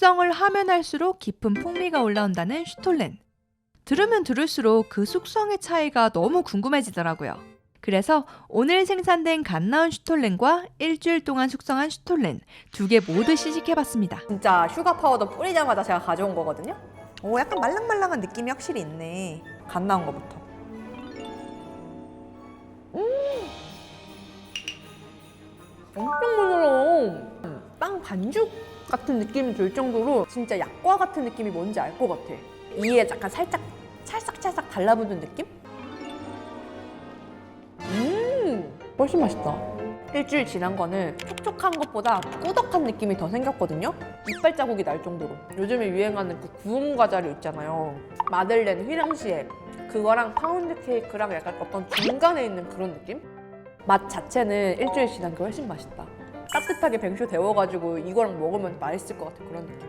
숙성을 하면 할수록 깊은 풍미가 올라온다는 슈톨렌. 들으면 들을수록 그 숙성의 차이가 너무 궁금해지더라고요. 그래서 오늘 생산된 갓 나온 슈톨렌과 일주일 동안 숙성한 슈톨렌 두 개 모두 시식해봤습니다. 진짜 슈가 파우더 뿌리자마자 제가 가져온 거거든요. 오, 약간 말랑말랑한 느낌이 확실히 있네. 갓 나온 거부터. 음, 엄청 부드러워. 음, 빵 반죽 같은 느낌이 들 정도로 진짜 약과 같은 느낌이 뭔지 알 것 같아. 이에 약간 살짝 찰싹찰싹 달라붙는 느낌? 음, 훨씬 맛있다. 일주일 지난 거는 촉촉한 것보다 꾸덕한 느낌이 더 생겼거든요. 이빨 자국이 날 정도로. 요즘에 유행하는 그 구운 과자류 있잖아요. 마들렌, 휘낭시에 그거랑 파운드 케이크랑 약간 어떤 중간에 있는 그런 느낌? 맛 자체는 일주일 지난 게 훨씬 맛있다. 따뜻하게 뱅쇼 데워가지고 이거랑 먹으면 맛있을 것 같은 그런 느낌.